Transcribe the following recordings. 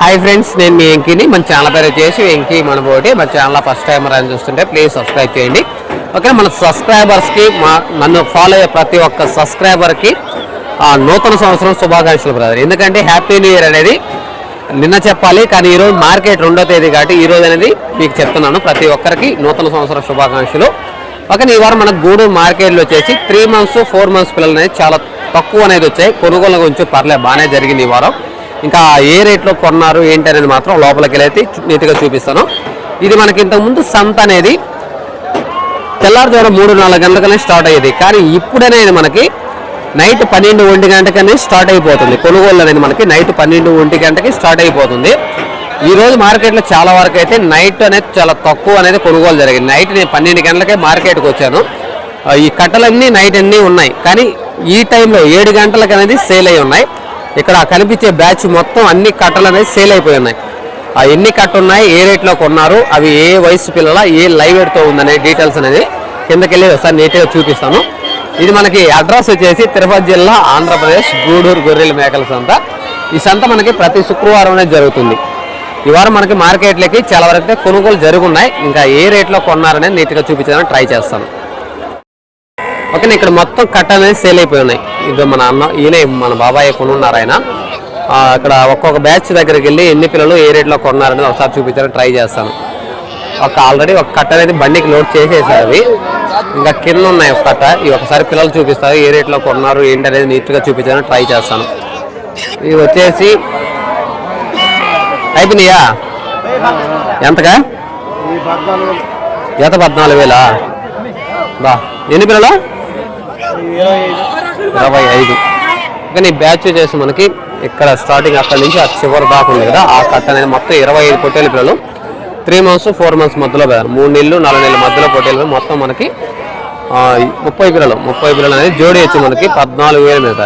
Hi friends నేను మీ వెంకీని. మన channel పేరు వచ్చేసి వెంకీ మనబోటి మన ఛానల్ ఫస్ట్ టైం అని చూస్తుంటే ప్లీజ్ సబ్స్క్రైబ్ చేయండి. ఓకే మన సబ్స్క్రైబర్స్కి మా నన్ను ఫాలో అయ్యే ప్రతి ఒక్క సబ్స్క్రైబర్కి నూతన సంవత్సరం శుభాకాంక్షలు బ్రదర్ ఎందుకంటే హ్యాపీ న్యూ ఇయర్ అనేది నిన్న చెప్పాలి కానీ ఈరోజు మార్కెట్ రెండో తేదీ కాబట్టి ఈరోజు అనేది మీకు చెప్తున్నాను ప్రతి ఒక్కరికి నూతన సంవత్సరం శుభాకాంక్షలు. ఓకే ఈ వారం మన గూడూరు మార్కెట్లో వచ్చేసి త్రీ మంత్స్ ఫోర్ మంత్స్ పిల్లలు అనేది చాలా తక్కువ అనేది వచ్చాయి. కొనుగోలు కొంచెం పర్లేదు బాగానే జరిగింది ఈ వారం. ఇంకా ఏ రేట్లో కొన్నారు ఏంటి అనేది మాత్రం లోపలికి వెళ్ళైతే నీట్గా చూపిస్తాను. ఇది మనకి ఇంతకుముందు సంత అనేది తెల్లారుజామున మూడు నాలుగు గంటలకనే స్టార్ట్ అయ్యేది. కానీ ఇప్పుడనేది మనకి నైట్ పన్నెండు ఒంటి గంటకనే స్టార్ట్ అయిపోతుంది. కొనుగోలు అనేది మనకి నైట్ పన్నెండు ఒంటి గంటకి స్టార్ట్ అయిపోతుంది. ఈరోజు మార్కెట్లో చాలా వరకు అయితే నైట్ అనేది చాలా తక్కువ అనేది కొనుగోలు జరిగింది. నైట్ నేను పన్నెండు గంటలకే మార్కెట్కి వచ్చాను. ఈ కట్టలన్నీ నైట్ అన్నీ ఉన్నాయి. కానీ ఈ టైంలో ఏడు గంటలకు అనేది సేల్ అయి ఉన్నాయి. ఇక్కడ కనిపించే బ్యాచ్ మొత్తం అన్ని కట్టలు అనేవి సేల్ అయిపోయి ఉన్నాయి. ఆ ఎన్ని కట్ట ఉన్నాయి ఏ రేట్లో కొన్నారు అవి ఏ వయసు పిల్లల ఏ లైవ్ ఎడ్తో ఉందనే డీటెయిల్స్ అనేది కిందకెళ్ళి ఒకసారి నీట్గా చూపిస్తాను. ఇది మనకి అడ్రస్ వచ్చేసి తిరుపతి జిల్లా ఆంధ్రప్రదేశ్ గూడూరు గొర్రెల మేకల సంత. ఈ సంత మనకి ప్రతి శుక్రవారం అనేది జరుగుతుంది. ఈ వారం మనకి మార్కెట్లకి చాలా వరకు కొనుగోలు జరుగున్నాయి. ఇంకా ఏ రేట్లో కొన్నారనే నీట్గా చూపించడానికి ట్రై చేస్తాను. ఓకే ఇక్కడ మొత్తం కట్ట అనేది సేల్ అయిపోయి ఉన్నాయి. ఇది మన అన్న ఈయన మన బాబాయ్ కొనున్నారు ఆయన. అక్కడ ఇక్కడ ఒక్కొక్క బ్యాచ్ దగ్గరికి వెళ్ళి ఎన్ని పిల్లలు ఏ రేట్లో కొన్నారనేది ఒకసారి చూపించాలని ట్రై చేస్తాను. ఒక ఆల్రెడీ ఒక కట్ట అనేది బండికి లోడ్ చేసేసారు అవి. ఇంకా కింద ఉన్నాయి ఒక కట్ట. ఇవి ఒకసారి పిల్లలు చూపిస్తారు ఏ రేట్లో కొన్నారు ఏంటి అనేది నీట్గా చూపించాలని ట్రై చేస్తాను. ఇవి వచ్చేసి అయిపోయినాయా? ఎంతగా జత పద్నాలుగు వేలా? బా ఎన్ని పిల్లలు? ఇరవై ఐదు. కానీ బ్యాచ్ వచ్చేసి మనకి ఇక్కడ స్టార్టింగ్ అక్కడ నుంచి ఆ చివరి దాకా ఉంది కదా ఆ కట్ట అనేది మొత్తం ఇరవై ఐదు పొట్టేలు పిల్లలు. త్రీ మంత్స్ ఫోర్ మంత్స్ మధ్యలో పోయారు మూడు నెలలు నాలుగు నెలల మధ్యలో పొట్టేలు మొత్తం మనకి ముప్పై పిల్లలు. ముప్పై పిల్లలు అనేది జోడీ వచ్చి మనకి పద్నాలుగు వేలు మీద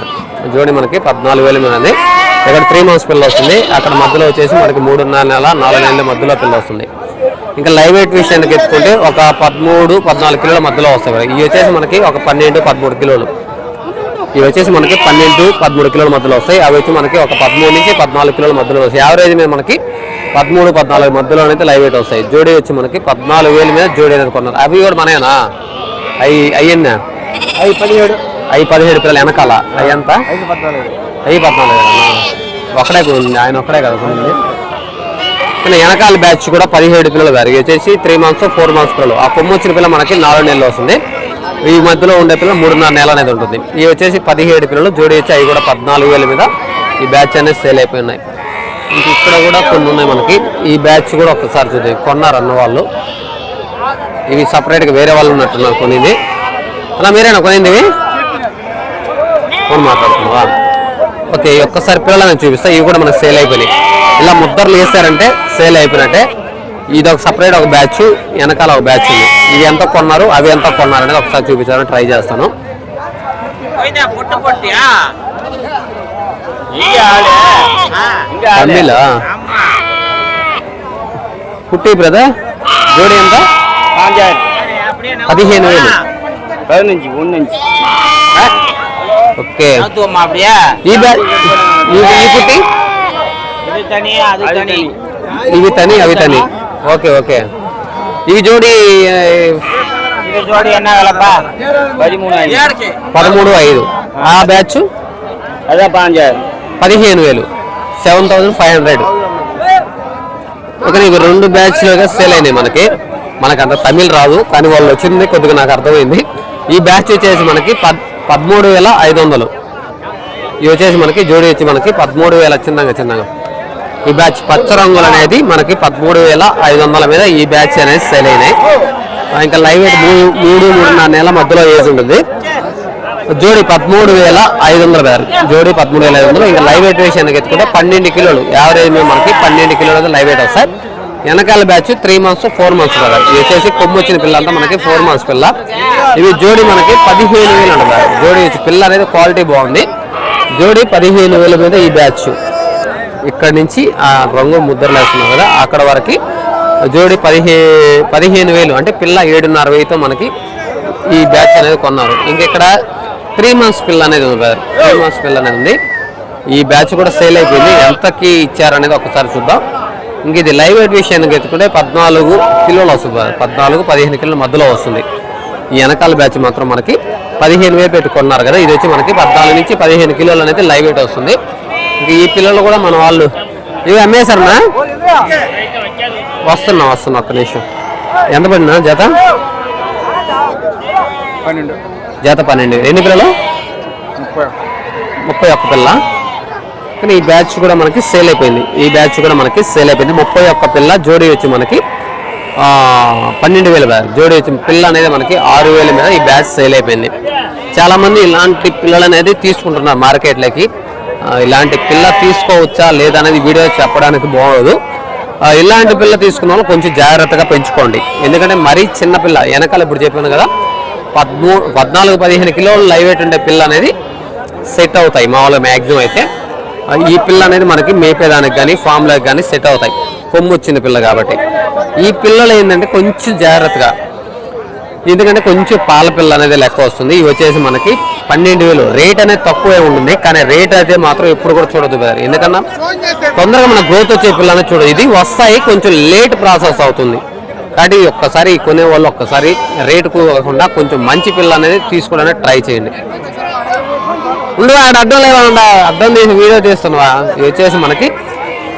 జోడి మనకి పద్నాలుగు వేల మీద ఇక్కడ త్రీ మంత్స్ పిల్లలు వస్తుంది. అక్కడ మధ్యలో వచ్చేసి మనకి మూడున్నర నెల నాలుగు నెలల మధ్యలో పిల్లలు వస్తుంది. ఇంకా లైవ్ వెయిట్ విషయానికి ఎత్తుకుంటే ఒక పదమూడు పద్నాలుగు కిలోల మధ్యలో వస్తాయి కదా. ఇవి వచ్చేసి మనకి ఒక పన్నెండు పదమూడు కిలోలు. ఇవి వచ్చేసి మనకి పన్నెండు పదమూడు కిలోల మధ్యలో వస్తాయి. అవి వచ్చి మనకి ఒక పదమూడు నుంచి పద్నాలుగు కిలోల మధ్యలో వస్తాయి. యావరేజ్ మీద మనకి పదమూడు పద్నాలుగు మధ్యలో అయితే లైవ్ వెయిట్ వస్తాయి. జోడీ వచ్చి మనకి పద్నాలుగు వేల మీద జోడీ అనేది కొన్నారు. అవి కూడా మనయేనా? అవి అయ్యన్నా? ఐదు పదిహేడు. అవి పదిహేడు పిల్లలు వెనకాల. అవి ఎంత? ఐదు పద్నాలుగు. అవి పద్నాలుగు? ఒకడే ఆయన ఒక్కడే కదా వెనకాల బ్యాచ్ కూడా పదిహేడు పిల్లలు గారు వచ్చేసి త్రీ మంత్స్ ఫోర్ మంత్స్ పిల్లలు. ఆ కొమ్ము వచ్చిన పిల్ల మనకి నాలుగు నెలలు వస్తుంది. ఈ మధ్యలో ఉండే పిల్ల మూడున్నర నెల అనేది ఉంటుంది. ఇవి వచ్చేసి పదిహేడు పిల్లలు జోడి వచ్చి అవి కూడా పద్నాలుగు వేల మీద ఈ బ్యాచ్ అనేది సేల్ అయిపోయి ఉన్నాయి. ఇంక ఇక్కడ కూడా కొన్ని ఉన్నాయి మనకి. ఈ బ్యాచ్ కూడా ఒక్కసారి చూద్దాం. కొన్నారు అన్న వాళ్ళు. ఇవి సపరేట్గా వేరే వాళ్ళు ఉన్నట్టున్నారు కొనింది. అలా మీరేనా కొనింది ఫోన్ మాట్లాడుతున్నావా? ఓకే ఈ ఒక్కసారి పిల్లలని చూపిస్తా. ఇవి కూడా మనకు సేల్ అయిపోయినాయి. ఇలా ముద్దర్లు వేసారంటే సేల్ అయిపోయినట్టే ఇది ఒక సపరేట్ ఒక బ్యాచ్ వెనకాల ఒక బ్యాచ్ ఉంది ఇవి ఎంత కొన్నారు అవి ఎంత కొన్నారు అనేది ఒకసారి చూపించాలని ట్రై చేస్తాను పోయినా పుట్ట పొట్టియా తమిళ పుట్టి బ్రదర్ జోడి ఎంత పదిహేను వేలు పది నుంచి మూడు నుంచి ఓకే அப்படியா ఈ బ్యాచ్ ఈ ఇవి తని అవి తని. Okay okay. ఇవి జోడి పదమూడు ఐదు. ఆ బ్యాచ్? పదిహేను వేలు. Seven thousand five hundred. Okay ఇవి రెండు బ్యాచ్లుగా సేల్ అయినాయి మనకి. మనకు అంత తమిళ్ రాదు కానీ వాళ్ళు వచ్చింది కొద్దిగా నాకు అర్థమైంది. ఈ బ్యాచ్ వచ్చేసి మనకి పదమూడు వేల ఐదు వందలు. ఇవి వచ్చేసి మనకి జోడి వచ్చి మనకి పదమూడు వేల చిన్నంగా చిన్నగా. ఈ బ్యాచ్ పచ్చ రంగులు అనేది మనకి పదమూడు వేల ఐదు వందల మీద ఈ బ్యాచ్ అనేది సెల్ అయినాయి. ఇంకా లైవ్ ఎయిట్ మూడు మూడు మూడున్నర నెలల మధ్యలో వేసి ఉంటుంది. జోడి పదమూడు వేల ఐదు వందల వేరు జోడి పదమూడు వేల ఐదు వందలు. ఇంకా లైవ్ వెయిట్ విషయానికి ఎత్తుకుంటే పన్నెండు కిలోలు. యావరేజ్ మీద మనకి పన్నెండు కిలోలు లైవ్ ఎయిట్ వస్తాయి. వెనకాల batch three months four months కదా. ఇది వచ్చేసి కొమ్ము వచ్చిన పిల్ల అంతా మనకి ఫోర్ మంత్స్ పిల్ల. ఇవి జోడి మనకి పదిహేను వేలు ఉంటుంది జోడి పిల్ల అనేది క్వాలిటీ బాగుంది. జోడి పదిహేను వేల మీద ఈ బ్యాచ్ ఇక్కడ నుంచి ఆ రంగు ముద్రలు వేస్తున్నాం కదా అక్కడ వరకు జోడి పదిహే పదిహేను వేలు అంటే పిల్ల ఏడున్నర వెయ్యితో మనకి ఈ బ్యాచ్ అనేది కొన్నారు. ఇంకా ఇక్కడ త్రీ మంత్స్ పిల్ల అనేది ఉంది త్రీ మంత్స్ పిల్ల అనేది ఉంది. ఈ బ్యాచ్ కూడా సేల్ అయిపోయింది. ఎంతకి ఇచ్చారనేది ఒకసారి చూద్దాం. ఇంక ఇది లైవ్ వెయిట్ విషయానికి ఎత్తుకుంటే పద్నాలుగు కిలోలు వస్తుంది పద్నాలుగు పదిహేను కిలోల మధ్యలో వస్తుంది. ఈ వెనకాల బ్యాచ్ మాత్రం మనకి పదిహేను వేలు పెట్టి కొన్నారు కదా ఇది వచ్చి మనకి పద్నాలుగు నుంచి పదిహేను కిలోలు అనేది లైవ్ వెయిట్ వస్తుంది. ఇంక ఈ పిల్లలు కూడా మన వాళ్ళు. ఇవి అమ్మేశారనా వస్తున్నా వస్తున్నా ఒక్క నిమిషం. ఎంత పడినా జత? పన్నెండు. జత పన్నెండు. ఎన్ని పిల్లలు? ముప్పై. ఒక్క పిల్ల. కానీ ఈ బ్యాచ్ కూడా మనకి సేల్ అయిపోయింది. ఈ బ్యాచ్ కూడా మనకి సేల్ అయిపోయింది. ముప్పై ఒక్క పిల్ల జోడీ వచ్చి మనకి పన్నెండు వేల బ్యాచ్. జోడీ వచ్చి పిల్ల అనేది మనకి ఆరు వేల మీద ఈ బ్యాచ్ సేల్ అయిపోయింది. చాలా మంది ఇలాంటి పిల్లలు అనేది తీసుకుంటున్నారు మార్కెట్లోకి. ఇలాంటి పిల్ల తీసుకోవచ్చా లేదా అనేది వీడియో చెప్పడానికి బాగోదు. ఇలాంటి పిల్ల తీసుకున్న వాళ్ళు కొంచెం జాగ్రత్తగా పెంచుకోండి. ఎందుకంటే మరీ చిన్న పిల్ల వెనకాల ఇప్పుడు చెప్పాను కదా పద్మూ పద్నాలుగు పదిహేను కిలోలు లైవ్ వెయిట్ ఉండే పిల్ల అనేది సెట్ అవుతాయి మామూలుగా మ్యాక్సిమం అయితే. ఈ పిల్ల అనేది మనకి మేపేదానికి కానీ ఫామ్లకు కానీ సెట్ అవుతాయి. కొమ్ము వచ్చిన పిల్ల కాబట్టి. ఈ పిల్లలు ఏంటంటే కొంచెం జాగ్రత్తగా ఎందుకంటే కొంచెం పాల పిల్ల అనేది లెక్క వస్తుంది. ఇవి వచ్చేసి మనకి పన్నెండు వేలు. రేట్ అనేది తక్కువే ఉంటుంది. కానీ రేట్ అయితే మాత్రం ఎప్పుడు కూడా చూడదు బ్రదర్. ఎందుకన్నా? తొందరగా మన గ్రోత్ వచ్చే పిల్ల అనేది చూడదు ఇది వస్తాయి కొంచెం లేట్ ప్రాసెస్ అవుతుంది. కాబట్టి ఒక్కసారి కొనే వాళ్ళు ఒక్కసారి రేటుకు కాకుండా కొంచెం మంచి పిల్ల అనేది తీసుకోవడానికి ట్రై చేయండి. ఉండు ఆడ అడ్డం లేవా అడ్డం తీసి వీడియో తీస్తున్నావా? ఇది వచ్చేసి మనకి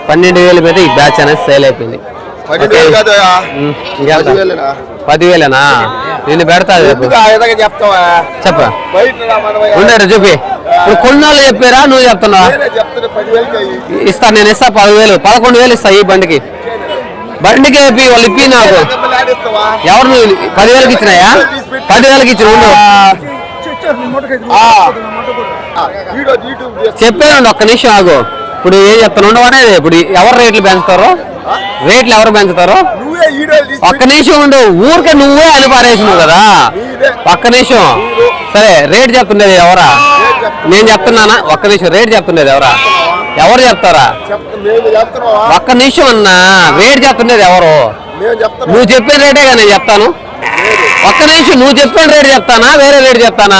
పన్నెండు వేల మీద ఈ బ్యాచ్ అనేది సేల్ అయిపోయింది? పదివేలేనా? నేను పెడతా చెప్పు చెప్ప. ఉండరు చూపి. ఇప్పుడు కొన్నాళ్ళు చెప్పారా? నువ్వు చెప్తున్నావా. ఇస్తా నేను ఇస్తా పదివేలు. పదకొండు వేలు ఇస్తా ఈ బండికి. బండికి ఇప్పి వాళ్ళు ఇప్పి నాకు? ఎవరు నువ్వు? పదివేలకి ఇచ్చినాయా? పదివేలకి ఇచ్చిన ఉండు. చెప్పానండి ఒక్క నిమిషం ఆగు. ఇప్పుడు ఏం చెప్తాను ఉండవు అనేది ఇప్పుడు ఎవరు రేట్లు పెంచుతారో? రేట్లు ఎవరు పెంచుతారో? ఒక్క నిమిషం ఉండు. ఊరికే నువ్వే అని పారేసినావు కదా. ఒక్క నిమిషం. సరే రేట్ చెప్తుండేది ఎవరా? నేను చెప్తున్నానా? ఒక్క నిమిషం రేట్ చెప్తుండేది ఎవరా? ఎవరు చెప్తారా? ఒక్క నిమిషం అన్నా రేట్ చెప్తుండేది ఎవరు? నువ్వు చెప్పిన రేటేగా నేను చెప్తాను. ఒక్క నిమిషం నువ్వు చెప్పిన రేట్ చెప్తానా? వేరే రేట్ చెప్తానా?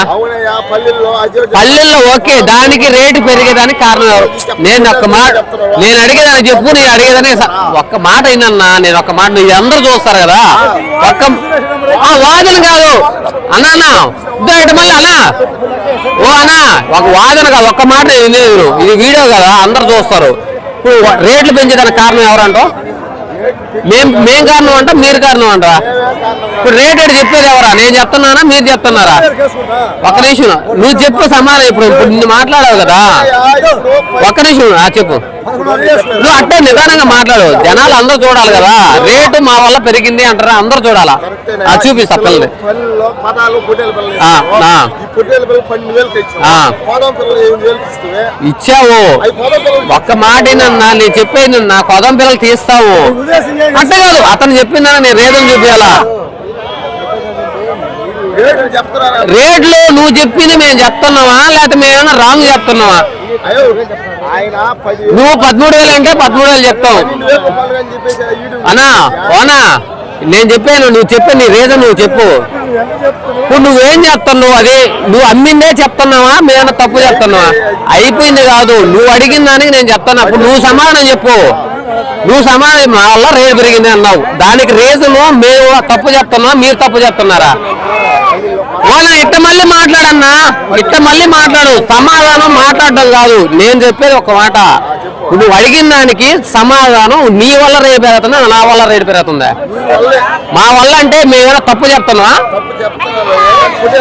పల్లెల్లో ఓకే దానికి రేటు పెరిగేదానికి కారణం ఎవరు? నేను ఒక్క మాట నేను అడిగేదాన్ని చెప్పు నేను అడిగేదాన్ని స- ఒక్క మాట అయినన్నా నేను ఒక్క మాట నువ్వు అందరూ చూస్తారు కదా? ఒక్క ఆ, వాదన కాదు. అన్నా అన్నా మళ్ళీ అన్నా. ఓ అన్నా ఒక వాదన కాదు ఒక్క మాట నేను ఇది వీడియో కదా అందరు చూస్తారు. ఇప్పుడు రేట్లు పెంచేదానికి కారణం ఎవరంటో? మేం మేం కారణం అంట మీరు కారణం అంటారా ఇప్పుడు రేట్ ఏడు చెప్పేది ఎవరా? నేను చెప్తున్నానా? మీరు చెప్తున్నారా? ఒక నిమిషం నువ్వు చెప్పు సమాధానం ఇప్పుడు. ఇప్పుడు నిన్ను మాట్లాడావు కదా. ఒక్క నిమిషం ఆ చెప్పు. నువ్వు అట్టే నిదానంగా మాట్లాడు. జనాలు అందరూ చూడాలి కదా. రేటు మా వల్ల పెరిగింది అంటారా? అందరూ చూడాలా? చూపిస్తా పిల్లలు ఇచ్చావు. ఒక్క మాట ఏంటన్నా నేను చెప్పేది నా కొదం పిల్లలు తీస్తావు. అంతే కాదు అతను చెప్పిందని నేను రేదని చూపించాలా రేట్లు నువ్వు చెప్పింది మేము చెప్తున్నావా లేకపోతే మేమేమన్నా రాంగ్ చెప్తున్నావా నువ్వు పదమూడు వేలు అంటే పదమూడు వేలు చెప్తావు. అని ఓనా నేను చెప్పాను నువ్వు చెప్పే నీ రీజన్ నువ్వు చెప్పు. ఇప్పుడు నువ్వేం చెప్తున్నావు? అది నువ్వు అమ్మిందే చెప్తున్నావా? మేమన్నా తప్పు చెప్తున్నావా? అయిపోయింది కాదు. నువ్వు అడిగిన దానికి నేను చెప్తాను. అప్పుడు నువ్వు సమాధానం చెప్పు. నువ్వు సమాధానం మా వల్ల రేటు పెరిగింది అన్నావు. దానికి రీజన్ మేము తప్పు చెప్తున్నా మీరు తప్పు చెప్తున్నారా వాళ్ళ ఇట్ట మళ్ళీ మాట్లాడన్నా? ఇట్ట మళ్ళీ మాట్లాడు. సమాధానం మాట్లాడడం కాదు. నేను చెప్పేది ఒక మాట. నువ్వు అడిగిన దానికి సమాధానం నీ వల్ల రేటు పెరుగుతుందా? నా వల్ల రేటు పెరుగుతుందా? మా వల్ల అంటే మేము తప్పు తప్పు చెప్తున్నా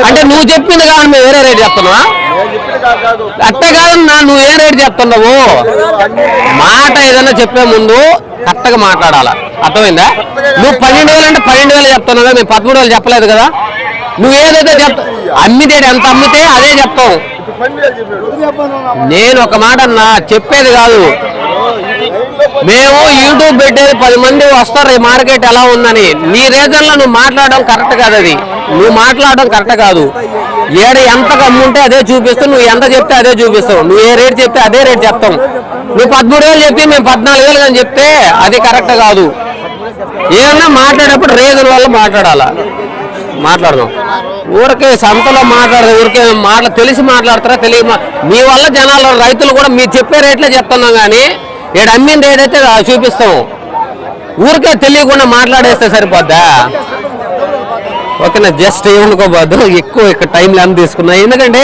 అంటే నువ్వు చెప్పింది కాదు మేము వేరే రేటు చెప్తున్నావా కాదు కాదు. అట్టే కాదన్నా నువ్వు ఏ రేటు చెప్తున్నావు? మాట ఏదైనా చెప్పే ముందు కరెక్ట్గా మాట్లాడాలా. అర్థమైందా? నువ్వు పన్నెండు వేలు అంటే పన్నెండు వేలు చెప్తున్నావు మేము పదమూడు వేలు చెప్పలేదు కదా? నువ్వు ఏదైతే చెప్తా అమ్మితే ఎంత అమ్మితే అదే చెప్తావు. నేను ఒక మాట అన్నా చెప్పేది కాదు. మేము యూట్యూబ్ పెట్టేది పది మంది వస్తారు ఈ మార్కెట్ ఎలా ఉందని. నీ రీజన్లో నువ్వు మాట్లాడడం కరెక్ట్ కాదు అది. నువ్వు మాట్లాడడం కరెక్ట్ కాదు. ఏడ ఎంత కమ్ముంటే అదే చూపిస్తావు నువ్వు ఎంత చెప్తే అదే చూపిస్తావు. నువ్వు ఏ రేట్ చెప్తే అదే రేట్ చెప్తాం. నువ్వు పదమూడు వేలు చెప్పి మేము పద్నాలుగు వేలు అని చెప్తే అది కరెక్ట్ కాదు. ఏమన్నా మాట్లాడేటప్పుడు రేజన్ వల్ల మాట్లాడాలా? మాట్లాడదాం. ఊరికే సంతలో మాట్లాడదు ఊరికే మాట్లా తెలిసి మాట్లాడతారా తెలియ మీ వల్ల జనాలు రైతులు కూడా మీరు చెప్పే రేట్లే చెప్తున్నాం కానీ ఇక్కడ అమ్మిన రేట్ అయితే చూపిస్తాం. ఊరికే తెలియకుండా మాట్లాడేస్తే సరిపోద్దా? ఓకేనా జస్ట్ ఏమనుకోవద్దు ఎక్కువ ఇక్కడ టైం లెంత్ తీసుకున్నాయి ఎందుకంటే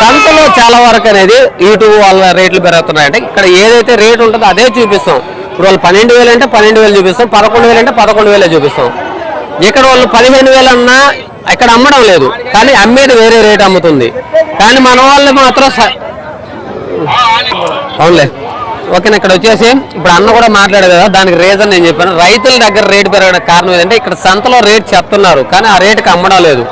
సంతలో చాలా వరకు అనేది ఇటు వాళ్ళ రేట్లు పెరుగుతున్నాయంటే ఇక్కడ ఏదైతే రేట్ ఉంటుందో అదే చూపిస్తాం. ఇప్పుడు వాళ్ళు పన్నెండు వేలు అంటే పన్నెండు వేలు చూపిస్తాం పదకొండు వేలు అంటే పదకొండు వేలే చూపిస్తాం. ఇక్కడ వాళ్ళు పదిహేను వేలు అన్నా ఇక్కడ అమ్మడం లేదు కానీ అమ్మేది వేరే రేట్ అమ్ముతుంది. కానీ మన వాళ్ళు మాత్రం స- అవునులే. ఓకేనా ఇక్కడ వచ్చేసి ఇప్పుడు అన్న కూడా మాట్లాడారు కదా దానికి రీజన్ నేను చెప్పాను. రైతుల దగ్గర రేటు పెరగడానికి కారణం ఏంటంటే ఇక్కడ సంతలో రేట్ చెప్తున్నారు కానీ ఆ రేటుకి అమ్మడం లేదు.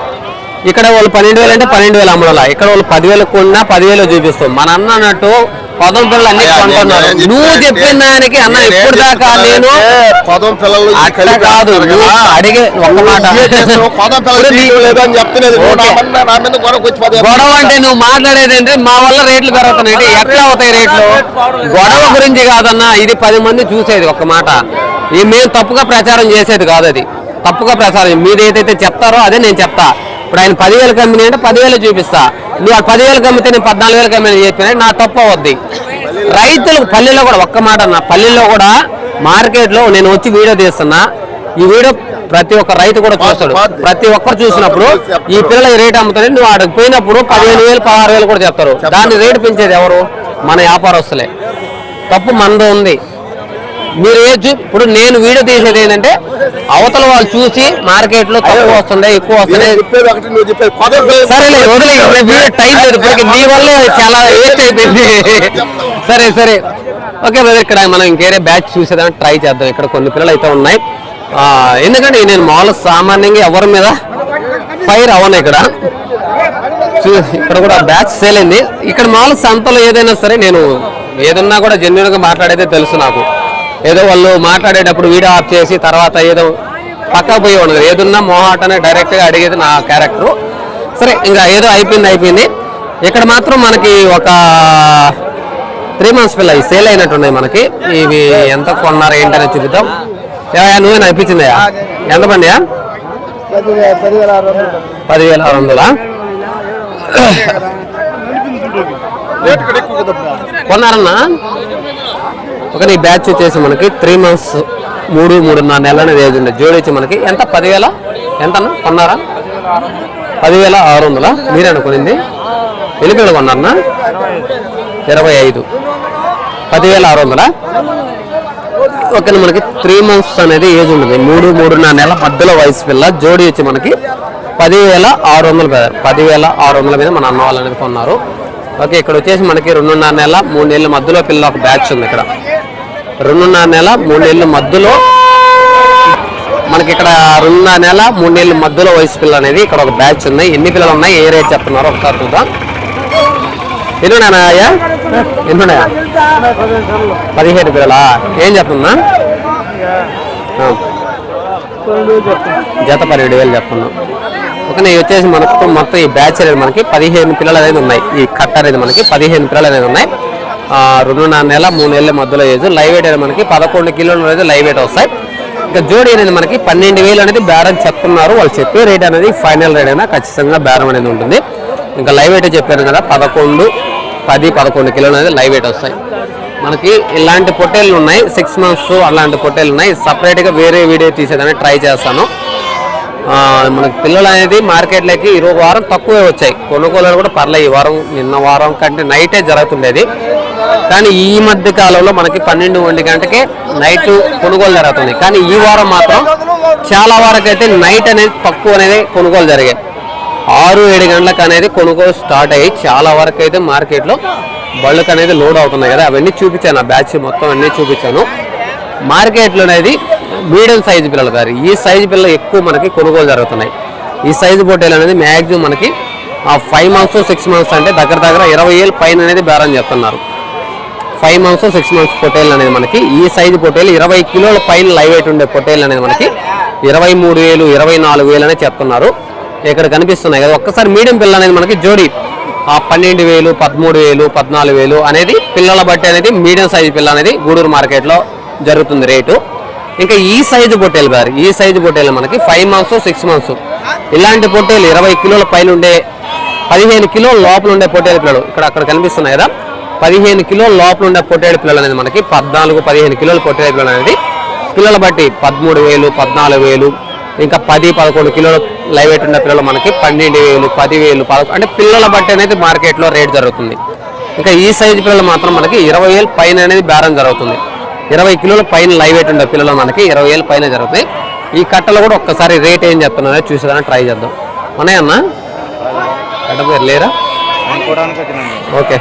ఇక్కడ వాళ్ళు పన్నెండు వేలు అంటే పన్నెండు వేలు అమ్మడం ఇక్కడ వాళ్ళు పదివేలు కొన్నా పదివేలు చూపిస్తాం మన అన్న అన్నట్టు పదం పిల్లలు అన్ని కొంటున్నారు. నువ్వు చెప్పిన దానికి అన్న నేనేం ఇప్పుడు దాకా నేను పదం పిల్లలు అట్లా కాదు. అడిగే ఒక్క మాట. గొడవ అంటే నువ్వు మాట్లాడేది అంటే మా వల్ల రేట్లు పెరుగుతున్నాయి. ఎట్లా అవుతాయి రేట్లు? గొడవ గురించి కాదన్నా. ఇది పది మంది చూసేది ఒక్క మాట. మేము తప్పుగా ప్రచారం చేసేది కాదు అది. తప్పుగా ప్రచారం. మీరు ఏదైతే చెప్తారో అదే నేను చెప్తా. ఇప్పుడు ఆయన పదివేలు కమ్మిన అంటే పదివేలు చూపిస్తా. నువ్వు ఆ పదివేలు కమ్మితే నేను పద్నాలుగు వేలు కమ్మిన చెప్పిన నా తప్పు అవద్ది. రైతులు పల్లెల్లో కూడా ఒక్క మాట అన్న. పల్లెల్లో కూడా మార్కెట్లో నేను వచ్చి వీడియో తీస్తున్నా. ఈ వీడియో ప్రతి ఒక్క రైతు కూడా చూస్తాడు. ప్రతి ఒక్కరు చూసినప్పుడు ఈ పిల్లల రేట్ అమ్ముతాయి నువ్వు ఆడకు పోయినప్పుడు పదిహేను వేలు పదహారు వేలు కూడా చెప్తారు. దాన్ని రేటు పెంచేది ఎవరు? మన వ్యాపారస్తులే. తప్పు మనదో ఉంది. మీరు ఏ ఇప్పుడు నేను వీడియో తీసేది ఏంటంటే అవతల వాళ్ళు చూసి మార్కెట్లో తక్కువ వస్తుంది ఎక్కువ వస్తుంది. సరేలే వదిలే వీడియో టైం లేదు ఇప్పటికి నీ వల్లే చాలా వేస్ట్ అయిపోయింది. సరే సరే. ఓకే బ్రదర్ ఇక్కడ మనం ఇంకేరే బ్యాచ్ చూసేదాన్ని ట్రై చేద్దాం. ఇక్కడ కొన్ని పిల్లలు అయితే ఉన్నాయి. ఎందుకంటే నేను మామూలు సామాన్యంగా ఎవరి మీద ఫైర్ అవ్వను ఇక్కడ. ఇక్కడ కూడా బ్యాచ్ సేల్ అయింది. ఇక్కడ మామూలు సంతలో ఏదైనా సరే నేను ఏదన్నా కూడా జెన్యున్గా మాట్లాడేదే తెలుసు నాకు. ఏదో వాళ్ళు మాట్లాడేటప్పుడు వీడియో ఆఫ్ చేసి తర్వాత ఏదో పక్కకు పోయి ఉండదు. ఏదున్నా మోహాటనే డైరెక్ట్గా అడిగేది నా క్యారెక్టర్ సరే ఇంకా ఏదో అయిపోయింది అయిపోయింది. ఇక్కడ మాత్రం మనకి ఒక త్రీ మంత్స్ పిల్ల సేల్ అయినట్టున్నాయి మనకి. ఇవి ఎంత కొన్నారు ఏంటనే చూపిద్దాం. ఏవయ్యా, నువ్వే అనిపించిందయా ఎంత పండియా పదివేల ఆరు వందలా. కొన్నారన్నా? ఒక నీ బ్యాచ్ వచ్చేసి మనకి త్రీ మంత్స్ మూడు మూడున్నర నెలల అనేది ఏజ్ ఉంది జోడి వచ్చి మనకి ఎంత? పదివేల? ఎంత కొన్నారా? పదివేల ఆరు వందల మీరే అనుకునింది. ఎన్ని పిల్లలు కొన్నారన్నా? ఇరవై ఐదు. పదివేల ఆరు వందల ఓకే మనకి త్రీ మంత్స్ అనేది ఏజ్ ఉంటుంది మూడు మూడున్నర నెల మధ్యలో వయసు పిల్ల జోడి వచ్చి మనకి పదివేల ఆరు వందలు బ్రదర్ పదివేల ఆరు వందల మీద మన అన్న వాళ్ళు అనేది కొన్నారు. ఓకే ఇక్కడ వచ్చేసి మనకి రెండున్నర నెల మూడు నెలల మధ్యలో పిల్ల ఒక బ్యాచ్ ఉంది ఇక్కడ. రెండున్నర నెల మూడు నెలల మధ్యలో మనకి ఇక్కడ రెండున్నర నెల మూడు నెలల మధ్యలో వయసు పిల్లలు అనేది ఇక్కడ ఒక బ్యాచ్ ఉన్నాయి ఎన్ని పిల్లలు ఉన్నాయి ఏ రేట్ చెప్తున్నారో ఒకసారి చూద్దాం. ఎన్ని అయ్యా? ఎన్నున్నాయా? పదిహేను పిల్లలా? ఏం చెప్తున్నా? జత పన్నెండు వేలు చెప్తున్నాం. ఓకే వచ్చేసి మనకు మొత్తం ఈ బ్యాచ్ అనేది మనకి పదిహేను పిల్లలు అనేది ఉన్నాయి. ఈ కట్ట అనేది మనకి పదిహేను పిల్లలు అనేది ఉన్నాయి. రెండున్నర నెల మూడు నెలల మధ్యలో ఏజ్ లైవ్ వెయిట్ అనేది మనకి పదకొండు కిలోలు అనేది లైవ్ వెయిట్ వస్తాయి. ఇంకా జోడీ అనేది మనకి పన్నెండు వేలు అనేది బేరం చెప్తున్నారు. వాళ్ళు చెప్పే రేట్ అనేది ఫైనల్ రేట్ అయినా ఖచ్చితంగా బేరం అనేది ఉంటుంది. ఇంకా లైవ్ వెయిట్ చెప్పాను కదా పదకొండు పది పదకొండు కిలోలు అనేది లైవ్ వెయిట్ వస్తాయి. మనకి ఇలాంటి పొట్టేలు ఉన్నాయి. సిక్స్ మంత్స్ అలాంటి పొట్టేలు ఉన్నాయి. సపరేట్గా వేరే వీడియో తీసేదాన్ని ట్రై చేస్తాను. మనకి పిల్లలు అనేది మార్కెట్లోకి ఇరవై వారం తక్కువే వచ్చాయి. కొనుగోలు కూడా పర్లే ఈ వారం నిన్న వారం కంటే నైటే జరుగుతుండేది. కానీ ఈ మధ్య కాలంలో మనకి పన్నెండు ఒంటి గంటకి నైట్ కొనుగోలు జరుగుతుంది. కానీ ఈ వారం మాత్రం చాలా వరకు అయితే నైట్ అనేది తక్కువ అనేది కొనుగోలు జరిగాయి. ఆరు ఏడు గంటలకు అనేది కొనుగోలు స్టార్ట్ అయ్యి చాలా వరకు అయితే మార్కెట్లో బళ్ళకు అనేది లోడ్ అవుతున్నాయి కదా అవన్నీ చూపించాను ఆ బ్యాచ్ మొత్తం అన్నీ చూపించాను. మార్కెట్లో అనేది మీడియం సైజు పిల్లలు గారు ఈ సైజు పిల్లలు ఎక్కువ మనకి కొనుగోలు జరుగుతున్నాయి. ఈ సైజు పొట్టేలు అనేది మ్యాక్సిమం మనకి ఆ ఫైవ్ మంత్స్ సిక్స్ మంత్స్ అంటే దగ్గర దగ్గర ఇరవై ఏళ్ళు పైన అనేది బేరం చెప్తున్నారు ఫైవ్ మంత్స్ సిక్స్ మంత్స్ పొటేల్ అనేది మనకి. ఈ సైజు పొటేల్ ఇరవై కిలోల పైన లైవ్ వెయిట్ ఉండే పొటేల్ అనేది మనకి ఇరవై మూడు వేలు ఇరవై నాలుగు వేలు అనేది చెప్తున్నారు. ఇక్కడ కనిపిస్తున్నాయి కదా ఒక్కసారి మీడియం పిల్ల అనేది మనకి జోడి. ఆ పన్నెండు వేలు పదమూడు వేలు పద్నాలుగు వేలు అనేది పిల్లల బట్టి అనేది మీడియం సైజు పిల్ల అనేది గూడూరు మార్కెట్లో జరుగుతుంది రేటు. ఇంకా ఈ సైజు పొట్టేలు గారు ఈ సైజు పొట్టేలు మనకి ఫైవ్ మంత్స్ సిక్స్ మంత్స్. ఇలాంటి పొట్టేలు ఇరవై కిలోల పైన ఉండే పదిహేను కిలోల లోపల ఉండే పొట్టేలు పిల్లలు ఇక్కడ అక్కడ కనిపిస్తున్నాయి కదా. పదిహేను కిలోల లోపల ఉండే పొట్టేలు పిల్లలు అనేది మనకి పద్నాలుగు పదిహేను కిలోల పొట్టేలు పిల్లలు అనేది పిల్లల బట్టి పదమూడు వేలు పద్నాలుగు వేలు ఇంకా పది పదకొండు కిలోల లైవ్ వెయిట్ ఉన్న పిల్లలు మనకి పన్నెండు వేలు పదివేలు పదకొండు అంటే పిల్లల బట్టి అనేది మార్కెట్లో రేట్ జరుగుతుంది. ఇంకా ఈ సైజు పిల్లలు మాత్రం మనకి ఇరవై వేలు పైన అనేది బేరం జరుగుతుంది. ఇరవై కిలోల పైన లైవ్ వెయిట్ ఉండే పిల్లలు మనకి ఇరవై వేలు పైన జరుగుతాయి ఈ కట్టలు కూడా ఒక్కసారి రేట్ ఏం చెప్తున్నారో చూసేదాన్ని ట్రై చేద్దాం. ఉన్నాయన్నా? కట్ట పేరు లేరా? ఓకే.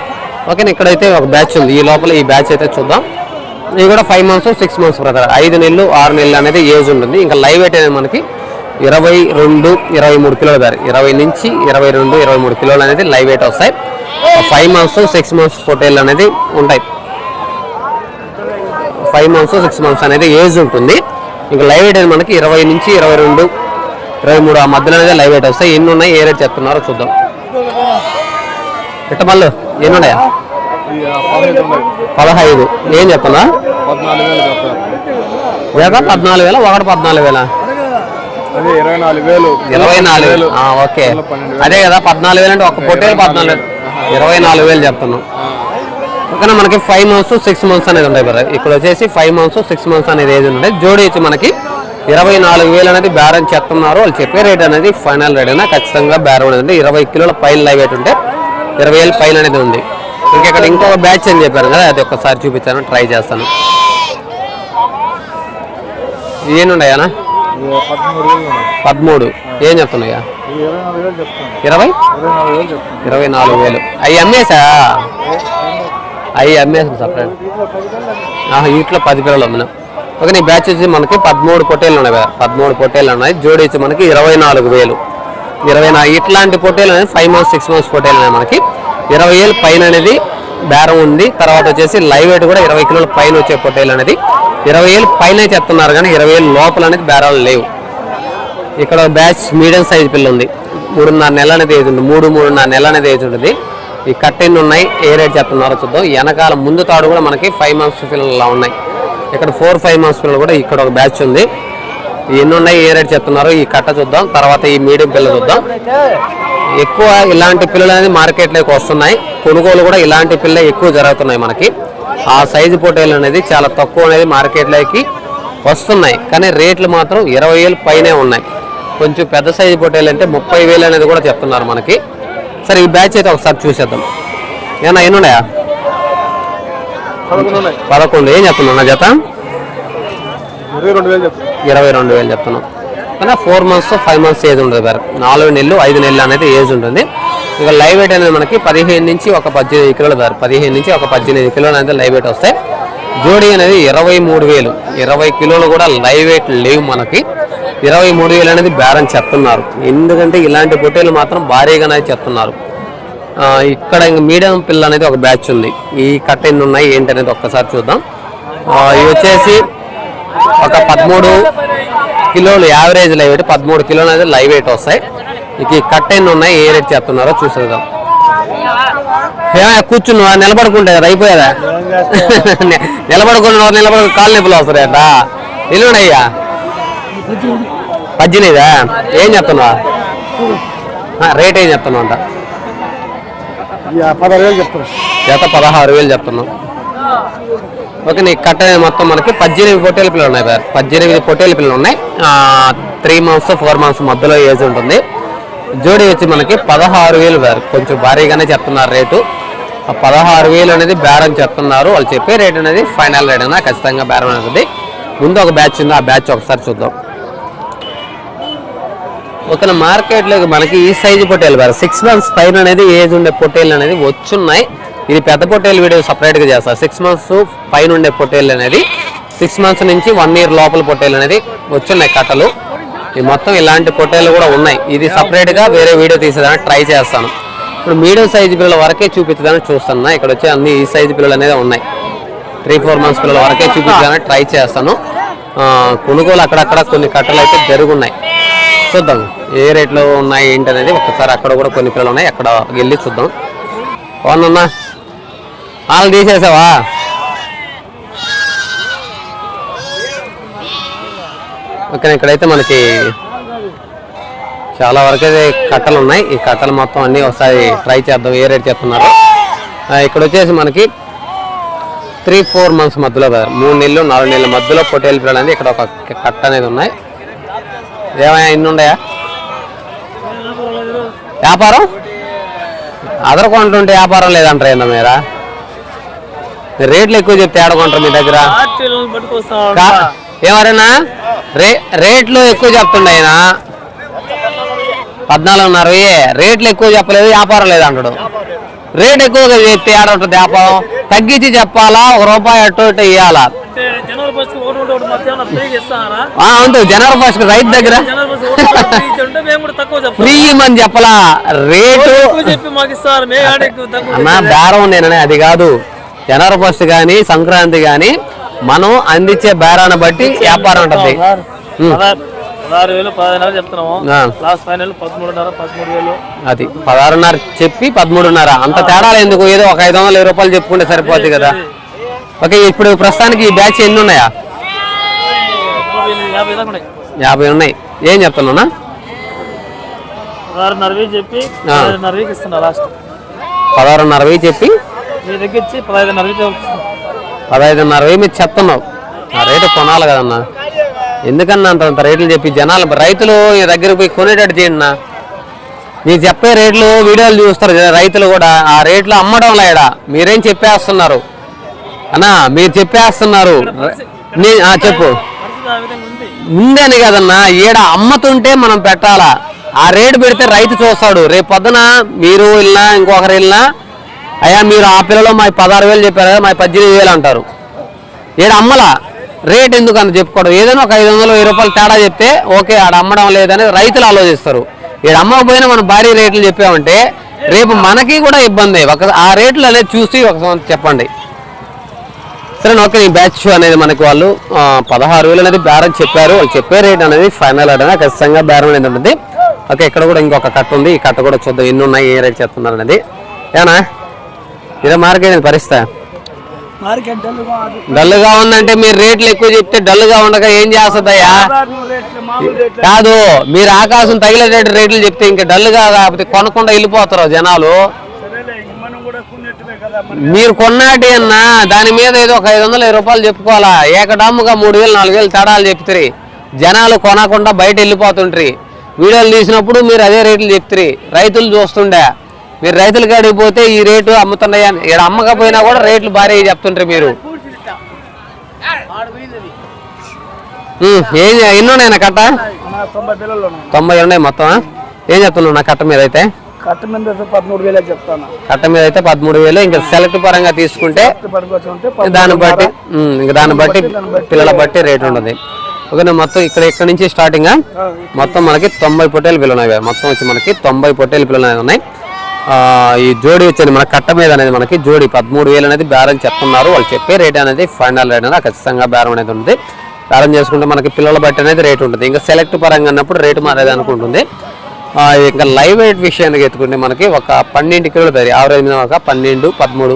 ఓకే ఇక్కడైతే ఒక బ్యాచ్ ఉంది. ఈ లోపల ఈ బ్యాచ్ అయితే చూద్దాం. ఇది కూడా five months six months brother ఐదు నెలలు ఆరు నెలలు అనేది ఏజ్ ఉంటుంది. ఇంకా లైవ్ వెయిట్ అనేది మనకి ఇరవై రెండు ఇరవై మూడు కిలోలు దారి. ఇరవై నుంచి ఇరవై రెండు ఇరవై మూడు కిలోలు అనేది లైవ్ వెయిట్ వస్తాయి. ఫైవ్ మంత్స్ సిక్స్ మంత్స్ పొటేల్ అనేది ఉంటాయి. ఫైవ్ మంత్స్ సిక్స్ మంత్స్ అనేది ఏజ్ ఉంటుంది. ఇంకా లైవ్ వెయిట్ అనేది మనకి ఇరవై నుంచి ఇరవై రెండు ఇరవై మూడు ఆ మధ్యలో అనేది లైవ్ వెయిట్ వస్తాయి. ఎన్ని ఉన్నాయి ఏ రేట్ చెప్తున్నారో చూద్దాం. ఇట్ట మళ్ళు ఎన్ని ఉన్నాయా పదహైదు. ఏం చెప్పనా పద్నాలుగు పద్నాలుగు వేల ఒకటి పద్నాలుగు వేల. ఇరవై నాలుగు వేలు. ఇరవై నాలుగు వేలు ఓకే. అదే కదా పద్నాలుగు వేలు అంటే ఒక పొట్టేలు పద్నాలుగు ఇరవై నాలుగు వేలు చెప్తున్నాం. ఓకేనా మనకి ఫైవ్ మంత్స్ సిక్స్ మంత్స్ అనేది ఉంటాయి బ్రదర్. ఇక్కడ వచ్చేసి ఫైవ్ మంత్స్ సిక్స్ మంత్స్ అనేది ఏది ఉంటాయి జోడి వచ్చి మనకి ఇరవై నాలుగు వేలు అనేది బేరం చెప్తున్నారు వాళ్ళు చెప్పే రేట్ అనేది ఫైనల్ రేట్ అయినా ఖచ్చితంగా బేరం అనేది ఉంది. ఇరవై కిలోల పైన లైవ్ అయితే ఉంటే ఇరవై వేలు పైన అనేది ఉంది. ఇంకా ఇక్కడ ఇంకొక బ్యాచ్ అని చెప్పారు కదా అది ఒక్కసారి చూపించాను ట్రై చేస్తాను. ఏనున్నాయనా పదమూడు వేలు ఉన్నాయి. పదమూడు. ఏం చెప్తున్నాయా ఇరవై ఇరవై? నాలుగు వేలు అవి అమ్మేసా? అవి అమ్మేసాను సపరేట్. వీటిలో పది పిల్లలు అమ్మిన ఓకే నీ బ్యాచ్ వచ్చి మనకి పదమూడు పొట్టేలు ఉన్నాయి కదా. పదమూడు పొట్టేలు ఉన్నాయి. జోడి వచ్చి మనకి ఇరవై నాలుగు వేలు. ఇరవై నాలుగు ఇట్లాంటి పొట్టేలు అనేది ఫైవ్ మంత్స్ సిక్స్ మంత్స్ పొట్టేలు అనేది మనకి. ఇరవై ఏళ్ళు పైన అనేది బేరం ఉంది. తర్వాత వచ్చేసి లైవ్ వెయిట్ కూడా ఇరవై కిలోల పైన వచ్చే పొట్టేలు అనేది. ఇరవై ఏళ్ళు పైన చెప్తున్నారు కానీ ఇరవై వేలు లోపల అనేది బేరాలు లేవు. ఇక్కడ బ్యాచ్ మీడియం సైజ్ పిల్ల ఉంది. మూడున్నర నెల అనేది ఏజ్ ఉంది. మూడు మూడున్నర నెల అనేది ఏజ్ ఉంటుంది. ఈ కట్టెన్ ఉన్నాయి. ఏ రేట్ చెప్తున్నారో చూద్దాం. వెనకాల ముందు తాడు కూడా మనకి ఫైవ్ మంత్స్ పిల్లలు ఉన్నాయి. ఇక్కడ ఫోర్ ఫైవ్ మంత్స్ పిల్లలు కూడా ఇక్కడ ఒక బ్యాచ్ ఉంది. ఎన్ని ఉన్నాయి ఏ రేట్ చెప్తున్నారో ఈ కట్ట చూద్దాం తర్వాత ఈ మీడియం పిల్ల చూద్దాం. ఎక్కువ ఇలాంటి పిల్లలు అనేది మార్కెట్లోకి వస్తున్నాయి. కొనుగోలు కూడా ఇలాంటి పిల్ల ఎక్కువ జరుగుతున్నాయి మనకి. ఆ సైజు పొటేలు అనేది చాలా తక్కువ అనేది మార్కెట్లోకి వస్తున్నాయి. కానీ రేట్లు మాత్రం ఇరవై వేలు పైనే ఉన్నాయి. కొంచెం పెద్ద సైజు పొటేలు అంటే ముప్పై వేలు అనేది కూడా చెప్తున్నారు మనకి. సరే ఈ బ్యాచ్ అయితే ఒకసారి చూసేద్దాం. ఏమన్నా ఎన్ని ఉన్నాయా. పదకొండు. ఏం చెప్తున్నా జత? ఇరవై రెండు వేలు చెప్తున్నాం. కానీ four months five months age ఉంటుంది సార్ నాలుగు నెలలు ఐదు నెలలు అనేది ఏజ్ ఉంటుంది. ఇక లైవ్ వెయిట్ అనేది మనకి పదిహేను నుంచి ఒక పద్దెనిమిది కిలోలు సార్ పదిహేను నుంచి ఒక పద్దెనిమిది కిలోలు అనేది లైవ్ వెయిట్ వస్తాయి. జోడీ అనేది ఇరవై మూడు వేలు. ఇరవై కిలోలు కూడా లైవ్ వెయిట్ లేవు మనకి. ఇరవై మూడు వేలు అనేది బేరం చెప్తున్నారు. ఎందుకంటే ఇలాంటి పొట్టేలు మాత్రం భారీగానే చెప్తున్నారు. ఇక్కడ ఇంక మీడియం పిల్ల అనేది ఒక బ్యాచ్ ఉంది. ఈ కట్ ఎన్ని ఉన్నాయి ఏంటి అనేది ఒక్కసారి చూద్దాం. ఇవి వచ్చేసి ఒక పదమూడు కిలోలు యావరేజ్ లైవ్ వెయిట్ పదమూడు కిలోలు అనేది లైవ్ వెయిట్ వస్తాయి. ఇక కట్ట ఎన్ని ఉన్నాయి ఏ రేట్ చెప్తున్నారో చూసేద్దాం. ఏమయ్య కూర్చున్నావా నిలబడుకుంటే కదా అయిపోయేదా? నిలబడుకున్న నిలబడు కాలు నొప్పులు వస్తాయట నిలువడయ్యా పద్దెనిమిదా? ఏం చెప్తున్నావా రేట్ ఏం చెప్తున్నావు అంట? జత పదహారు వేలు చెప్తున్నాం. ఓకే నీ కట్ట మొత్తం మనకి పద్దెనిమిది పొట్టేల పిల్లలు ఉన్నాయి సార్. పద్దెనిమిది పొట్టేల పిల్లలు ఉన్నాయి. త్రీ మంత్స్ ఫోర్ మంత్స్ మధ్యలో ఏజ్ ఉంటుంది. జోడీ వచ్చి మనకి పదహారు వేలు సార్. కొంచెం భారీగానే చెప్తున్నారు రేటు. ఆ పదహారు వేలు అనేది బేరం చెప్తున్నారు. వాళ్ళు చెప్పే రేట్ అనేది ఫైనల్ రేట్ అయినా ఖచ్చితంగా బేరం అనేది. ముందు ఒక బ్యాచ్ ఉంది. ఆ బ్యాచ్ ఒకసారి చూద్దాం. ఒక మార్కెట్లో మనకి ఈ సైజు పొట్టేలు సార్. సిక్స్ మంత్స్ పైన అనేది ఏజ్ ఉండే పొట్టేలు అనేది వచ్చున్నాయి. ఇది పెద్ద పొట్టేలు వీడియో సపరేట్గా చేస్తారు సిక్స్ మంత్స్ పైన ఉండే పొట్టేలు అనేది సిక్స్ మంత్స్ నుంచి వన్ ఇయర్ లోపల పొట్టేలు అనేది వచ్చున్నాయి కట్టలు. ఈ మొత్తం ఇలాంటి పొట్టేలు కూడా ఉన్నాయి. ఇది సపరేట్గా వేరే వీడియో తీసేదానికి ట్రై చేస్తాను. ఇప్పుడు మీడియం సైజు పిల్లల వరకే చూపించడానికి చూస్తున్నా. ఇక్కడ వచ్చే అన్ని ఈ సైజు పిల్లలు అనేది ఉన్నాయి. త్రీ ఫోర్ మంత్స్ పిల్లల వరకే చూపించడానికి ట్రై చేస్తాను. కొనుగోలు అక్కడక్కడ కొన్ని కట్టలు అయితే జరుగున్నాయి. చూద్దాం ఏ రేట్లో ఉన్నాయి ఏంటి అనేది ఒకసారి అక్కడ కూడా కొన్ని పిల్లలు ఉన్నాయి. అక్కడ వెళ్ళి చూద్దాం. అవునన్నా వాళ్ళని తీసేసావా? ఓకే ఇక్కడైతే మనకి చాలా వరకు అయితే కట్టలు ఉన్నాయి. ఈ కట్టలు మొత్తం అన్ని ఒకసారి ట్రై చేద్దాం ఏ రేట్ చెప్తున్నారు. ఇక్కడ వచ్చేసి మనకి త్రీ ఫోర్ మంత్స్ మధ్యలో కదా. మూడు నెలలు నాలుగు నెలల మధ్యలో పొట్టేలు పిల్లలు ఇక్కడ ఒక కట్ట అనేది ఉన్నాయి. ఏమైనా ఇన్ని ఉన్నాయా వ్యాపారం? అదర్ కొంటుంటే వ్యాపారం లేదంటారు ఏందా మీరా? రేట్లు ఎక్కువ చెప్తే ఆడుకుంటారు మీ దగ్గర? ఏమరేనా రే రేట్లు ఎక్కువ చెప్తుండే ఆయన. పద్నాలుగున్నర రేట్లు ఎక్కువ చెప్పలేదు వ్యాపారం లేదు అంటాడు. రేట్ ఎక్కువగా చెప్తే ఆడుంటుంది వ్యాపారం. తగ్గించి చెప్పాలా? ఒక రూపాయి అటు ఇటు ఇవ్వాలా అవును జనవరి ఫస్ట్ రైతు దగ్గర ఫ్రీ ఇవ్వమని చెప్పలా? రేటు అన్న బేరం నేననే అది కాదు. జనవరి ఫస్ట్ కానీ సంక్రాంతి కానీ మనం అందించే బేరాన్ని బట్టి వ్యాపారం ఉంటుంది. ఉమ్. పదహారు పదహారు వేలు పదిహేను చెప్తున్నాము. ఆ. లాస్ట్ ఫైనల్ పదమూడున్నర పదమూడు వేలు. అది పదహారున్నర చెప్పి పదమూడున్నర. అంత తేడాలు ఎందుకు? ఏదో ఒక ఐదు వందల రూపాయలు చెప్పుకుంటే సరిపోద్ది కదా. ఓకే ఇప్పుడు ప్రస్తుతానికి ఈ బ్యాచ్ ఎన్ని ఉన్నాయా? యాభై ఉన్నాయి. ఏం చెప్తున్నా పదహారున్నర చెప్పి పదహారున్నర చెప్పి మీ దగ్గర ఇచ్చి పదహైదున్నర వెయ్యి మీరు చెప్తున్నావు? ఆ రేటు కొనాలి కదన్నా. ఎందుకన్నా అంత అంత రేట్లు చెప్పి జనాలు రైతులు ఈ దగ్గరికి పోయి కొనేటట్టు చేయండి నా. మీరు చెప్పే రేట్లు వీడియోలు చూస్తారు రైతులు కూడా ఆ రేట్లు అమ్మడం లేడా? మీరేం చెప్పేస్తున్నారు? అన్నా మీరు చెప్పేస్తున్నారు. చెప్పు. ఉందని కదన్నా ఈడ అమ్మతుంటే మనం పెట్టాలా? ఆ రేటు పెడితే రైతు చూస్తాడు. రేపు పొద్దున మీరు వెళ్ళినా ఇంకొకరు వెళ్ళినా అయ్యా మీరు ఆ పిల్లలో మా పదహారు వేలు చెప్పారు కదా మా పద్దెనిమిది వేలు అంటారు. ఈడ అమ్మలా రేట్ ఎందుకు అని చెప్పుకోవడం ఏదైనా ఒక ఐదు వందలు వెయ్యి రూపాయలు తేడా చెప్తే ఓకే ఆడ అమ్మడం లేదని రైతులు ఆలోచిస్తారు. ఈడ అమ్మకపోయినా మనం భారీ రేట్లు చెప్పామంటే రేపు మనకి కూడా ఇబ్బంది. ఒక ఆ రేట్లు అనేది చూసి ఒక చెప్పండి. సరే ఓకే ఈ బ్యాచ్ అనేది మనకి వాళ్ళు పదహారు వేలు అనేది బేరం చెప్పారు. వాళ్ళు చెప్పే రేట్ అనేది ఫైనల్ అనేది ఖచ్చితంగా బేరం అనేది ఉంటుంది. ఓకే ఇక్కడ కూడా ఇంకొక కట్ట ఉంది. ఈ కట్ట కూడా చూద్దాం ఎన్ని ఉన్నాయి ఏ రేట్ చెప్తున్నారు అనేది. ఏనా? ఇదే మార్కెట్ పరిస్థితి. డల్గా ఉందంటే మీరు రేట్లు ఎక్కువ చెప్తే డల్గా ఉండగా ఏం చేస్తుందయ్యా? కాదు మీరు ఆకాశం తగిలేటట్టు రేట్లు చెప్తే ఇంకా డల్గా కాకపోతే కొనకుండా వెళ్ళిపోతారు జనాలు. మీరు. కొన్నాటి అన్న దాని మీద ఏదో ఒక ఐదు వందల రూపాయలు చెప్పుకోవాలా? ఏకడాముగా మూడు వేలు నాలుగు వేలు తేడాలు చెప్తారు జనాలు కొనకుండా బయట వెళ్ళిపోతుంటారు వీడియోలు తీసినప్పుడు మీరు అదే రేట్లు చెప్తారు రైతులు చూస్తుండే. మీరు రైతుల కాడికి పోతే ఈ రేటు అమ్ముతున్నాయి అని. ఇక్కడ అమ్మకపోయినా కూడా రేట్లు భారీ చెప్తుంటారు మీరు. ఏం ఎన్ని ఉన్నాయి కట్ట? తొంభై ఉన్నాయి మొత్తం ఏం చెప్తున్నావు నా కట్ట మీద అయితే? కట్ట మీద పదమూడు వేలే చెప్తాను కట్ట మీద అయితే పదమూడు వేలు. ఇంకా సెలెక్ట్ పరంగా తీసుకుంటే దాన్ని బట్టి ఇంకా దాన్ని బట్టి పిల్లల బట్టి రేట్ ఉంటుంది. ఓకే మొత్తం ఇక్కడ ఇక్కడ నుంచి స్టార్టింగ్? మొత్తం మనకి తొంభై పొట్టేలు పిల్లలు ఉన్నాయి మొత్తం వచ్చి మనకి తొంభై పొట్టేలు పిల్లలు ఉన్నాయి. ఈ జోడీ వచ్చేది మన కట్ట మీద అనేది మనకి జోడి పదమూడు వేలు అనేది బేరం చెప్తున్నారు. వాళ్ళు చెప్పే రేట్ అనేది ఫైనల్ రేట్ అనేది ఖచ్చితంగా బేరం అనేది ఉంది. బేరం చేసుకుంటే మనకి పిల్లల బట్టి అనేది రేట్ ఉంటుంది. ఇంకా సెలెక్ట్ పరంగా అన్నప్పుడు రేటు మారేది అనుకుంటుంది. ఇంకా లైవ్ వెయిట్ విషయానికి ఎత్తుకుంటే మనకి ఒక పన్నెండు కిలోలు పెరిగి యావరేజ్ మీద ఒక పన్నెండు పదమూడు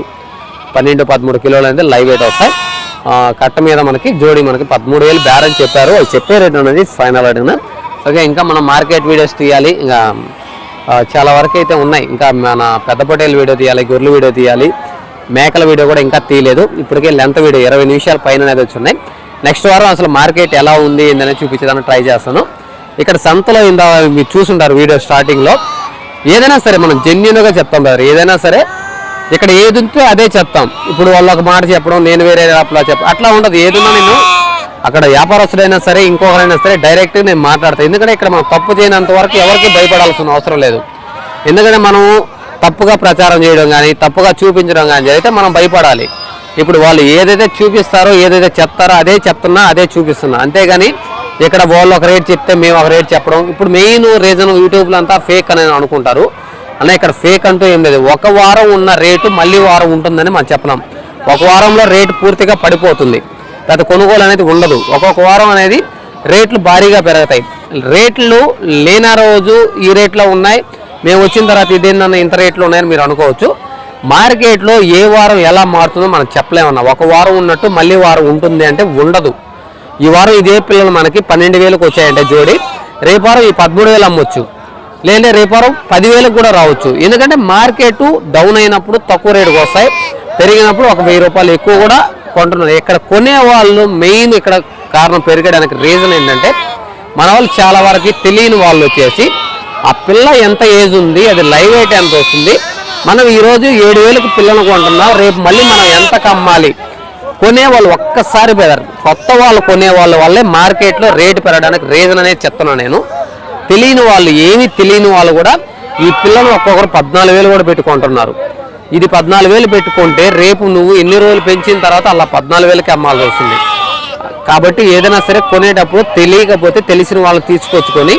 పన్నెండు పదమూడు కిలోలు అనేది లైవ్ వెయిట్ వస్తాయి. కట్ట మీద మనకి జోడీ మనకి పదమూడు వేలు బేరం చెప్పారు. వాళ్ళు చెప్పే రేట్ అనేది ఫైనల్ రేట్ ఓకే ఇంకా మనం మార్కెట్ వీడియోస్ తీయాలి. ఇంకా చాలా వరకు అయితే ఉన్నాయి. ఇంకా మన పెద్ద పొటేలు వీడియో తీయాలి గొర్రెలు వీడియో తీయాలి మేకల వీడియో కూడా ఇంకా తీయలేదు. ఇప్పటికే లెంత్ వీడియో ఇరవై నిమిషాల పైన అనేది వచ్చి ఉన్నాయి. నెక్స్ట్ వారం అసలు మార్కెట్ ఎలా ఉంది ఏంటనే చూపించడానికి ట్రై చేస్తాను. ఇక్కడ సంతలో ఇందా మీరు చూసుంటారు వీడియో స్టార్టింగ్లో ఏదైనా సరే మనం జెన్యున్గా చెప్తాం బ్రదర్ ఏదైనా సరే ఇక్కడ ఏది ఉంటే అదే చెప్తాం. ఇప్పుడు వాళ్ళు ఒక మాట చెప్పడం నేను వేరే అట్లా చెప్ప అట్లా ఉండదు. ఏదున్నా నేను అక్కడ వ్యాపారస్తులైనా సరే ఇంకొకరైనా సరే డైరెక్ట్ నేను మాట్లాడతాను ఎందుకంటే ఇక్కడ మనం తప్పు చేయనంత వరకు ఎవరికి భయపడాల్సిన అవసరం లేదు. ఎందుకంటే మనం తప్పుగా ప్రచారం చేయడం కానీ తప్పుగా చూపించడం కానీ అయితే మనం భయపడాలి. ఇప్పుడు వాళ్ళు ఏదైతే చూపిస్తారో ఏదైతే చెప్తారో అదే చెప్తున్నా అదే చూపిస్తున్నా. అంతేగాని ఇక్కడ వాళ్ళు ఒక రేట్ చెప్తే మేము ఒక రేట్ చెప్పడం. ఇప్పుడు మెయిన్ రీజన్ యూట్యూబ్లో అంతా ఫేక్ అని అనుకుంటారు. అన్న ఇక్కడ ఫేక్ అంటూ ఏం లేదు. ఒక వారం ఉన్న రేటు మళ్ళీ వారం ఉంటుందని మనం చెప్పలేం. ఒక వారంలో రేటు పూర్తిగా పడిపోతుంది. గత కొనుగోలు అనేది ఉండదు. ఒక్కొక్క వారం అనేది రేట్లు భారీగా పెరుగుతాయి. రేట్లు లేని రోజు ఈ రేట్లో ఉన్నాయి. మేము వచ్చిన తర్వాత ఇదేందన్న ఇంత రేట్లు ఉన్నాయని మీరు అనుకోవచ్చు. మార్కెట్లో ఏ వారం ఎలా మారుతుందో మనం చెప్పలేమన్నా. ఒక వారం ఉన్నట్టు మళ్ళీ వారం ఉంటుంది అంటే ఉండదు. ఈ వారం ఇదే పిల్లలు మనకి పన్నెండు వేలకు వచ్చాయంటే జోడి. రేపారం ఈ పదమూడు వేలు అమ్మొచ్చు. లేదంటే రేపారం పదివేలకు కూడా రావచ్చు. ఎందుకంటే మార్కెట్ డౌన్ అయినప్పుడు తక్కువ రేటుకు వస్తాయి. పెరిగినప్పుడు ఒక వెయ్యి రూపాయలు ఎక్కువ కూడా కొంటున్నారు. ఇక్కడ కొనే వాళ్ళు మెయిన్ ఇక్కడ కారణం పెరగడానికి రీజన్ ఏంటంటే మన వాళ్ళు చాలా వరకు తెలియని వాళ్ళు వచ్చేసి ఆ పిల్ల ఎంత ఏజ్ ఉంది అది లైవ్ వెయిట్ ఎంత వస్తుంది మనం ఈరోజు ఏడు వేలకు పిల్లను కొంటున్నాం రేపు మళ్ళీ మనం ఎంత కమ్మాలి? కొనేవాళ్ళు ఒక్కసారి పెరగరు కొత్త వాళ్ళు కొనేవాళ్ళ వల్లే మార్కెట్లో రేటు పెరగడానికి రీజన్ అనేది చెప్తున్నాను నేను. తెలియని వాళ్ళు ఏమీ తెలియని వాళ్ళు కూడా ఈ పిల్లలు ఒక్కొక్కరు పద్నాలుగు వేలు కూడా పెట్టుకుంటున్నారు. ఇది పద్నాలుగు వేలు పెట్టుకుంటే రేపు నువ్వు ఎన్ని రోజులు పెంచిన తర్వాత అలా పద్నాలుగు వేలకి అమ్మాల్సి వస్తుంది. కాబట్టి ఏదైనా సరే కొనేటప్పుడు తెలియకపోతే తెలిసిన వాళ్ళని తీసుకొచ్చుకొని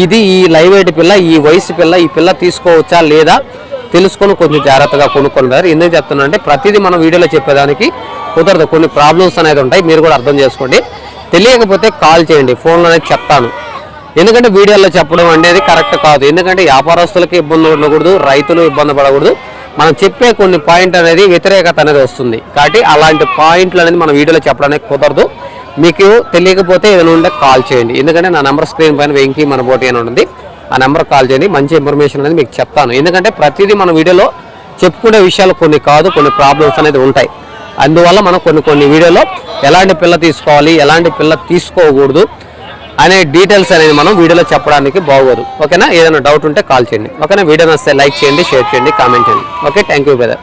ఇది ఈ లైవ్ వెయిట్ పిల్ల ఈ వయసు పిల్ల ఈ పిల్ల తీసుకోవచ్చా లేదా తెలుసుకొని కొంచెం జాగ్రత్తగా కొనుక్కుంటారు. ఎందుకు చెప్తున్నా అంటే ప్రతిదీ మనం వీడియోలో చెప్పేదానికి కుదరదు. కొన్ని ప్రాబ్లమ్స్ అనేది ఉంటాయి. మీరు కూడా అర్థం చేసుకోండి. తెలియకపోతే కాల్ చేయండి. ఫోన్లో అనేది చెప్తాను. ఎందుకంటే వీడియోలో చెప్పడం అనేది కరెక్ట్ కాదు. ఎందుకంటే వ్యాపారస్తులకి ఇబ్బంది ఉండకూడదు రైతులు ఇబ్బంది పడకూడదు. మనం చెప్పే కొన్ని పాయింట్ అనేది వ్యతిరేకత అనేది వస్తుంది. కాబట్టి అలాంటి పాయింట్లు అనేది మనం వీడియోలో చెప్పడానికి కుదరదు. మీకు తెలియకపోతే ఏదైనా ఉంటే కాల్ చేయండి. ఎందుకంటే నా నెంబర్ స్క్రీన్ పైన వెంకీ మన బోటి అని ఉంటుంది. ఆ నెంబర్ కాల్ చేయండి. మంచి ఇన్ఫర్మేషన్ అనేది మీకు చెప్తాను. ఎందుకంటే ప్రతిదీ మన వీడియోలో చెప్పుకునే విషయాలు కొన్ని కాదు కొన్ని ప్రాబ్లమ్స్ అనేది ఉంటాయి. అందువల్ల మనం కొన్ని కొన్ని వీడియోలో ఎలాంటి పిల్ల తీసుకోవాలి ఎలాంటి పిల్ల తీసుకోకూడదు అనే డీటెయిల్స్ అనేది మనం వీడియోలో చెప్పడానికి బాగోదు. ఓకేనా? ఏదైనా డౌట్ ఉంటే కాల్ చేయండి. ఓకేనా? వీడియో నచ్చితే లైక్ చేయండి షేర్ చేయండి కామెంట్ చేయండి. Okay thank you brother